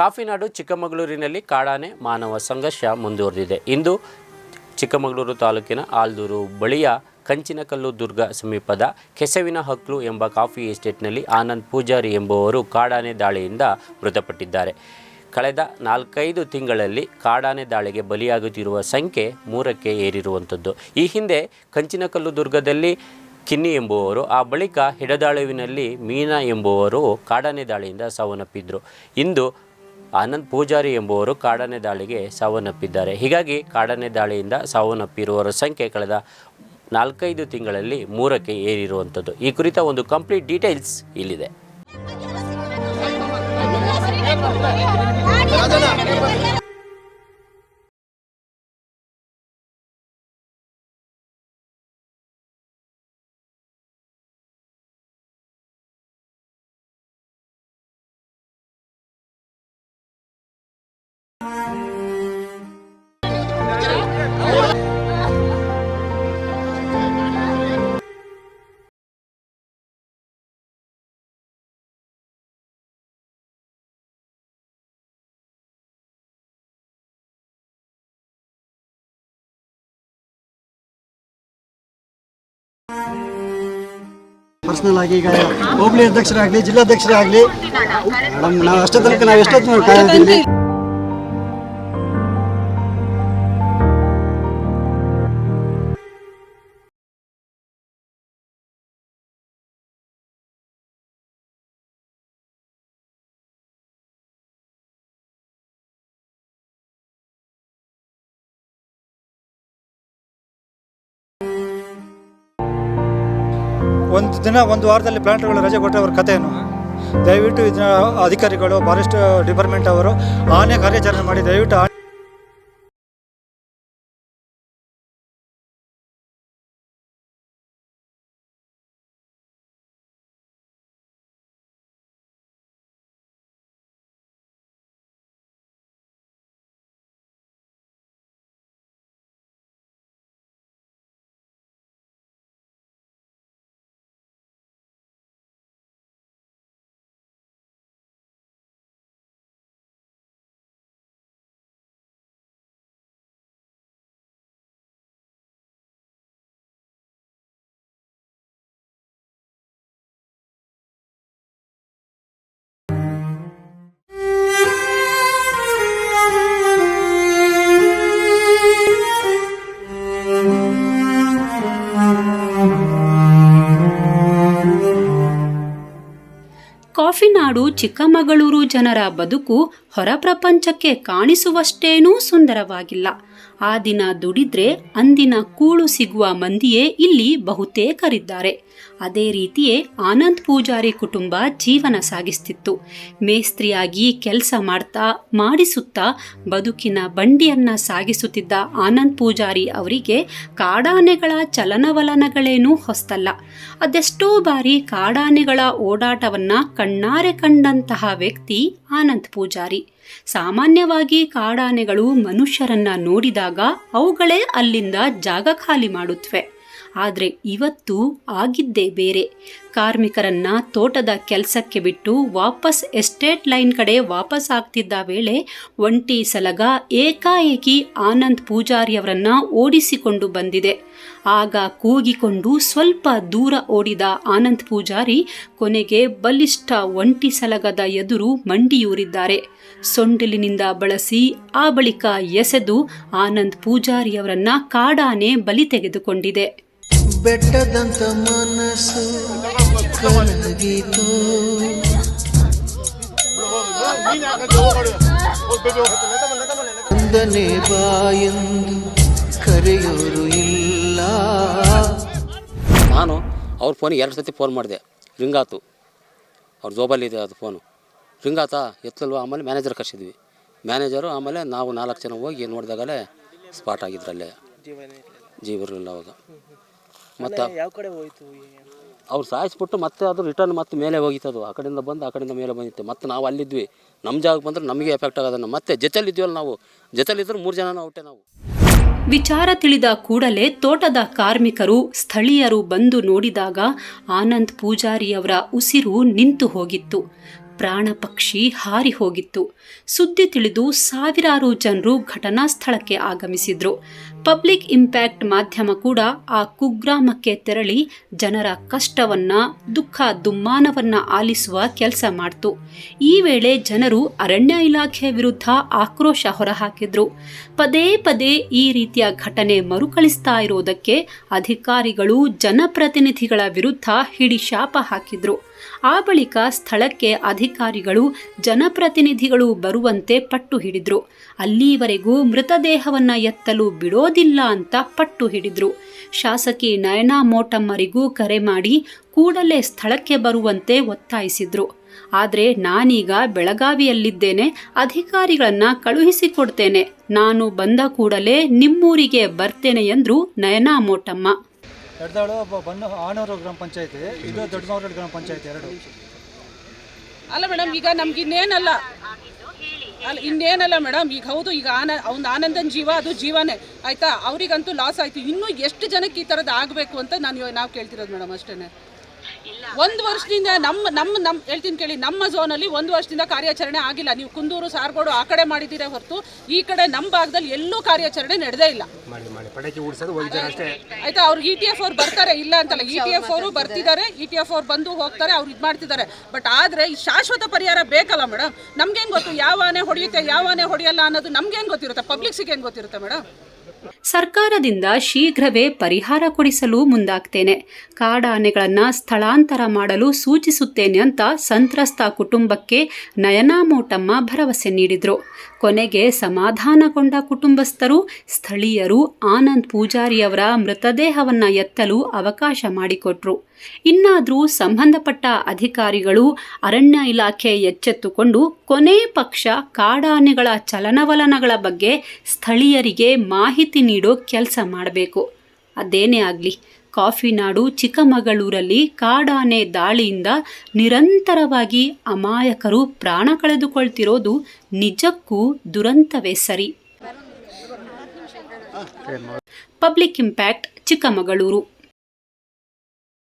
ಕಾಫಿನಾಡು ಚಿಕ್ಕಮಗಳೂರಿನಲ್ಲಿ ಕಾಡಾನೆ ಮಾನವ ಸಂಘರ್ಷ ಮುಂದುವರೆದಿದೆ. ಇಂದು ಚಿಕ್ಕಮಗಳೂರು ತಾಲೂಕಿನ ಆಲ್ದೂರು ಬಳಿಯ ಕಂಚಿನಕಲ್ಲು ದುರ್ಗ ಸಮೀಪದ ಕೆಸವಿನ ಹಕ್ಲು ಎಂಬ ಕಾಫಿ ಎಸ್ಟೇಟ್ನಲ್ಲಿ ಆನಂದ್ ಪೂಜಾರಿ ಎಂಬುವರು ಕಾಡಾನೆ ದಾಳಿಯಿಂದ ಮೃತಪಟ್ಟಿದ್ದಾರೆ. ಕಳೆದ ನಾಲ್ಕೈದು ತಿಂಗಳಲ್ಲಿ ಕಾಡಾನೆ ದಾಳಿಗೆ ಬಲಿಯಾಗುತ್ತಿರುವ ಸಂಖ್ಯೆ ಮೂರಕ್ಕೆ ಏರಿರುವಂಥದ್ದು. ಈ ಹಿಂದೆ ಕಂಚಿನಕಲ್ಲು ದುರ್ಗದಲ್ಲಿ ಕಿನ್ನಿ ಎಂಬುವರು, ಆ ಬಳಿಕ ಹಿಡದಾಳುವಿನಲ್ಲಿ ಮೀನಾ ಎಂಬುವರು ಕಾಡಾನೆ ದಾಳಿಯಿಂದ ಸಾವನ್ನಪ್ಪಿದ್ದರು ಇಂದು ಆನಂದ್ ಪೂಜಾರಿ ಎಂಬುವರು ಕಾಡನೆ ದಾಳಿಗೆ ಸಾವನ್ನಪ್ಪಿದ್ದಾರೆ. ಹೀಗಾಗಿ ಕಾಡನೆ ದಾಳಿಯಿಂದ ಸಾವನ್ನಪ್ಪಿರುವವರ ಸಂಖ್ಯೆ ಕಳೆದ ನಾಲ್ಕೈದು ತಿಂಗಳಲ್ಲಿ ಮೂರಕ್ಕೆ ಏರಿರುವಂಥದ್ದು. ಈ ಕುರಿತ ಒಂದು ಕಂಪ್ಲೀಟ್ ಡೀಟೇಲ್ಸ್ ಇಲ್ಲಿದೆ. ಪರ್ಸನಲ್ ಆಗಿ ಈಗ ಹೋಬಳಿ ಅಧ್ಯಕ್ಷರಾಗಲಿ ಜಿಲ್ಲಾಧ್ಯಕ್ಷರಾಗ್ಲಿ ಮೇಡಮ್ ನಾವು ಅಷ್ಟೇ ತನಕ ನಾವು ಎಷ್ಟೊತ್ತು ಕಾಯ್ತೀವಿ ಒಂದು ದಿನ, ಒಂದು ವಾರದಲ್ಲಿ ಪ್ಲಾಂಟ್ಗಳು ರಜೆ ಕೊಟ್ಟವ್ರ ಕಥೆಯನ್ನು ದಯವಿಟ್ಟು ಇದನ್ನ ಅಧಿಕಾರಿಗಳು ಫಾರೆಸ್ಟ್ ಡಿಪಾರ್ಟ್ಮೆಂಟ್ ಅವರು, ಆನೆ ಕಾರ್ಯಾಚರಣೆ ಮಾಡಿ, ದಯವಿಟ್ಟು ಕಾಫಿನಾಡು ಚಿಕ್ಕಮಗಳೂರು ಜನರ ಬದುಕು ಹೊರ ಪ್ರಪಂಚಕ್ಕೆ ಕಾಣಿಸುವಷ್ಟೇನೂ ಸುಂದರವಾಗಿಲ್ಲ. ಆ ದಿನ ದುಡಿದ್ರೆ ಅಂದಿನ ಕೂಳು ಸಿಗುವ ಮಂದಿಯೇ ಇಲ್ಲಿ ಬಹುತೇಕರಿದ್ದಾರೆ. ಅದೇ ರೀತಿಯೇ ಆನಂದ್ ಪೂಜಾರಿ ಕುಟುಂಬ ಜೀವನ ಸಾಗಿಸ್ತಿತ್ತು. ಮೇಸ್ತ್ರಿಯಾಗಿ ಕೆಲಸ ಮಾಡ್ತಾ, ಮಾಡಿಸುತ್ತಾ ಬದುಕಿನ ಬಂಡಿಯನ್ನ ಸಾಗಿಸುತ್ತಿದ್ದ ಆನಂದ್ ಪೂಜಾರಿ ಅವರಿಗೆ ಕಾಡಾನೆಗಳ ಚಲನವಲನಗಳೇನೂ ಹೊಸ್ತಲ್ಲ. ಅದೆಷ್ಟೋ ಬಾರಿ ಕಾಡಾನೆಗಳ ಓಡಾಟವನ್ನ ಕಣ್ಣಾರೆ ಕಂಡಂತಹ ವ್ಯಕ್ತಿ ಆನಂದ್ ಪೂಜಾರಿ. ಸಾಮಾನ್ಯವಾಗಿ ಕಾಡಾನೆಗಳು ಮನುಷ್ಯರನ್ನ ನೋಡಿದಾಗ ಅವುಗಳೇ ಅಲ್ಲಿಂದ ಜಾಗ ಖಾಲಿ ಮಾಡುತ್ತವೆ ಆದರೆ ಇವತ್ತು ಆಗಿದ್ದೇ ಬೇರೆ. ಕಾರ್ಮಿಕರನ್ನ ತೋಟದ ಕೆಲಸಕ್ಕೆ ಬಿಟ್ಟು ವಾಪಸ್ ಎಸ್ಟೇಟ್ ಲೈನ್ ಕಡೆ ವಾಪಸ್ ಆಗ್ತಿದ್ದ ವೇಳೆ ಒಂಟಿ ಸಲಗ ಏಕಾಏಕಿ ಆನಂದ್ ಪೂಜಾರಿಯವರನ್ನ ಓಡಿಸಿಕೊಂಡು ಬಂದಿದೆ. ಆಗ ಕೂಗಿಕೊಂಡು ಸ್ವಲ್ಪ ದೂರ ಓಡಿದ ಆನಂದ್ ಪೂಜಾರಿ ಕೊನೆಗೆ ಬಲಿಷ್ಠ ಒಂಟಿ ಸಲಗದ ಎದುರು ಮಂಡಿಯೂರಿದ್ದಾರೆ. ಸೊಂಡಿಲಿನಿಂದ ಬಳಸಿ ಆ ಬಳಿಕ ಎಸೆದು ಆನಂದ್ ಪೂಜಾರಿಯವರನ್ನ ಕಾಡಾನೆ ಬಲಿ ತೆಗೆದುಕೊಂಡಿದೆ. ಬೆಟ್ಟದಂತ ಮನಸ್ಸು ಕಳಗಿತು ಒಂದನೇ ಬಾಯೆಂದು ಕರೆಯೋರು ಇಲ್ಲ. ನಾನು ಅವ್ರ ಫೋನಿಗೆ ಎರಡು ಸತಿ ಫೋನ್ ಮಾಡಿದೆ. ರಿಂಗಾತು. ಅವ್ರ ಜೋಬಲ್ಲಿದೆ ಅದು ಫೋನು. ರಿಂಗಾತ ಎತ್ತಲ್ವ? ಆಮೇಲೆ ಮ್ಯಾನೇಜರ್ ಕರ್ಸಿದ್ವಿ. ಮ್ಯಾನೇಜರು ಆಮೇಲೆ ನಾವು ನಾಲ್ಕು ಜನ ಹೋಗಿ ನೋಡಿದಾಗಲೇ ಸ್ಪಾಟ್ ಆಗಿದ್ರಲ್ಲೇ. ಜೀವರಿಲ್ಲ ಅವಾಗ. ಮತ್ತು ಯಾವ ಕಡೆ ಹೋಯ್ತು ಅವ್ರು ಸಾಯಿಸ್ಬಿಟ್ಟು ಮತ್ತೆ ಅದು ರಿಟರ್ನ್ ಮತ್ತೆ ಮೇಲೆ ಹೋಗಿತ್ತದು ಆ ಕಡೆಯಿಂದ ಬಂದು ಆ ಕಡೆಯಿಂದ ಮೇಲೆ ಬಂದಿತ್ತು. ಮತ್ತೆ ನಾವು ಅಲ್ಲಿದ್ವಿ. ನಮ್ಮ ಜಾಗಕ್ಕೆ ಬಂದ್ರೆ ನಮಗೆ ಎಫೆಕ್ಟ್ ಆಗೋದನ್ನು. ಮತ್ತೆ ಜೊತೆಲಿದ್ವಲ್ಲ ನಾವು. ಜೊತೆಲಿದ್ರೆ ಮೂರು ಜನ ಔಟೆ ನಾವು. ವಿಚಾರ ತಿಳಿದ ಕೂಡಲೇ ತೋಟದ ಕಾರ್ಮಿಕರು ಸ್ಥಳೀಯರು ಬಂದು ನೋಡಿದಾಗ ಆನಂದ್ ಪೂಜಾರಿಯವರ ಉಸಿರು ನಿಂತು ಹೋಗಿತ್ತು. ಪ್ರಾಣ ಪಕ್ಷಿ ಹಾರಿ ಹೋಗಿತ್ತು. ಸುದ್ದಿ ತಿಳಿದು ಸಾವಿರಾರು ಜನರು ಘಟನಾ ಸ್ಥಳಕ್ಕೆ ಆಗಮಿಸಿದ್ರು. ಪಬ್ಲಿಕ್ ಇಂಪ್ಯಾಕ್ಟ್ ಮಾಧ್ಯಮ ಕೂಡ ಆ ಕುಗ್ರಾಮಕ್ಕೆ ತೆರಳಿ ಜನರ ಕಷ್ಟವನ್ನ, ದುಃಖ, ದುಮ್ಮಾನವನ್ನ ಆಲಿಸುವ ಕೆಲಸ ಮಾಡ್ತು. ಈ ವೇಳೆ ಜನರು ಅರಣ್ಯ ಇಲಾಖೆ ವಿರುದ್ಧ ಆಕ್ರೋಶ ಹೊರಹಾಕಿದ್ರು. ಪದೇ ಪದೇ ಈ ರೀತಿಯ ಘಟನೆ ಮರುಕಳಿಸ್ತಾ ಇರೋದಕ್ಕೆ ಅಧಿಕಾರಿಗಳು, ಜನಪ್ರತಿನಿಧಿಗಳ ವಿರುದ್ಧ ಹಿಡಿ ಶಾಪ ಹಾಕಿದ್ರು. ಆ ಬಳಿಕ ಸ್ಥಳಕ್ಕೆ ಅಧಿಕಾರಿಗಳು, ಜನಪ್ರತಿನಿಧಿಗಳು ಬರುವಂತೆ ಪಟ್ಟು ಹಿಡಿದ್ರು. ಅಲ್ಲಿವರೆಗೂ ಮೃತದೇಹವನ್ನ ಎತ್ತಲು ಬಿಡೋದಿಲ್ಲ ಅಂತ ಪಟ್ಟು ಹಿಡಿದ್ರು. ಶಾಸಕಿ ನಯನಾ ಮೋಟಮ್ಮರಿಗೂ ಕರೆ ಮಾಡಿ ಕೂಡಲೇ ಸ್ಥಳಕ್ಕೆ ಬರುವಂತೆ ಒತ್ತಾಯಿಸಿದ್ರು. ಆದರೆ ನಾನೀಗ ಬೆಳಗಾವಿಯಲ್ಲಿದ್ದೇನೆ ಅಧಿಕಾರಿಗಳನ್ನ ಕಳುಹಿಸಿಕೊಡ್ತೇನೆ. ನಾನು ಬಂದ ಕೂಡಲೇ ನಿಮ್ಮೂರಿಗೆ ಬರ್ತೇನೆ ಎಂದ್ರು ನಯನಾ ಮೋಟಮ್ಮ. ಎಡ್ದಾಳು ಆನೂರು ಗ್ರಾಮ ಪಂಚಾಯತಿ ಇದು ದೊಡ್ಡ ಗ್ರಾಮ ಪಂಚಾಯತಿ ಎರಡು. ಅಲ್ಲ ಮೇಡಮ್ ಈಗ ನಮ್ಗೆ ಇನ್ನೇನಲ್ಲ ಅಲ್ಲ, ಇನ್ನೇನಲ್ಲ ಮೇಡಮ್, ಈಗ ಹೌದು, ಈಗ ಆನ, ಅವ್ನ ಆನಂದನ ಜೀವ, ಅದು ಜೀವನೇ, ಆಯ್ತಾ? ಅವರಿಗಂತೂ ಲಾಸ್ ಆಯ್ತು. ಇನ್ನೂ ಎಷ್ಟು ಜನಕ್ಕೆ ಈ ಥರದ್ದು ಆಗಬೇಕು ಅಂತ ನಾನು ನಾವು ಕೇಳ್ತಿರೋದು ಮೇಡಮ್ ಅಷ್ಟೇ ಒಂದು ವರ್ಷದಿಂದ ನಮ್ಮ ನಮ್ಮ ನಮ್ಮ ಹೇಳ್ತೀನಿ ಕೇಳಿ ನಮ್ಮ ಝೋನಲ್ಲಿ ಒಂದು ವರ್ಷದಿಂದ ಕಾರ್ಯಾಚರಣೆ ಆಗಿಲ್ಲ. ನೀವು ಕುಂದೂರು ಸಾರ್ಗೋಡು ಆ ಕಡೆ ಮಾಡಿದ್ದೀರಾ ಹೊರತು ಈ ಕಡೆ ನಮ್ಮ ಭಾಗದಲ್ಲಿ ಎಲ್ಲೂ ಕಾರ್ಯಾಚರಣೆ ನಡೆದೇ ಇಲ್ಲ. ಆಯ್ತಾ ಅವ್ರು ಇ ಟಿ ಎಫ್ ಅವ್ರು ಬರ್ತಾರೆ ಇಲ್ಲ ಅಂತಲ್ಲ. ಇ ಟಿ ಎಫ್ ಅವರು ಬರ್ತಿದ್ದಾರೆ ಇ ಟಿ ಎಫ್ ಅವ್ರು ಬಂದು ಹೋಗ್ತಾರೆ ಅವ್ರು ಇದು ಮಾಡ್ತಿದ್ದಾರೆ. ಬಟ್ ಆದರೆ ಈ ಶಾಶ್ವತ ಪರಿಹಾರ ಬೇಕಲ್ಲ ಮೇಡಮ್? ನಮ್ಗೇನು ಗೊತ್ತು? ಯಾವ ಆನೆ ಹೊಡೆಯುತ್ತೆ ಯಾವ ಆನೆ ಹೊಡೆಯಲ್ಲ ಅನ್ನೋದು ನಮ್ಗೇನು ಗೊತ್ತಿರುತ್ತೆ? ಪಬ್ಲಿಕ್ಸಿಗೆ ಏನು ಗೊತ್ತಿರುತ್ತೆ ಮೇಡಮ್? ಸರ್ಕಾರದಿಂದ ಶೀಘ್ರವೇ ಪರಿಹಾರ ಕೊಡಿಸಲು ಮುಂದಾಗ್ತೇನೆ. ಕಾಡಾನೆಗಳನ್ನು ಸ್ಥಳಾಂತರ ಮಾಡಲು ಸೂಚಿಸುತ್ತೇನೆ ಅಂತ ಸಂತ್ರಸ್ತ ಕುಟುಂಬಕ್ಕೆ ನಯನಾ ಮೋಟಮ್ಮ ಭರವಸೆ ನೀಡಿದರು. ಕೊನೆಗೆ ಸಮಾಧಾನಗೊಂಡ ಕುಟುಂಬಸ್ಥರು, ಸ್ಥಳೀಯರು, ಆನಂದ್ ಪೂಜಾರಿಯವರ ಮೃತದೇಹವನ್ನು ಎತ್ತಲು ಅವಕಾಶ ಮಾಡಿಕೊಟ್ರು. ಇನ್ನಾದರೂ ಸಂಬಂಧಪಟ್ಟ ಅಧಿಕಾರಿಗಳು ಅರಣ್ಯ ಇಲಾಖೆ ಎಚ್ಚೆತ್ತುಕೊಂಡು ಕೊನೆ ಪಕ್ಷ ಕಾಡಾನೆಗಳ ಚಲನವಲನಗಳ ಬಗ್ಗೆ ಸ್ಥಳೀಯರಿಗೆ ಮಾಹಿತಿ ನೀಡೋ ಕೆಲಸ ಮಾಡಬೇಕು. ಅದೇನೇ ಆಗಲಿ ಕಾಫಿನಾಡು ಚಿಕ್ಕಮಗಳೂರಲ್ಲಿ ಕಾಡಾನೆ ದಾಳಿಯಿಂದ ನಿರಂತರವಾಗಿ ಅಮಾಯಕರು ಪ್ರಾಣ ಕಳೆದುಕೊಳ್ತಿರೋದು ನಿಜಕ್ಕೂ ದುರಂತವೇ ಸರಿ. Public impact Chikkamagaluru.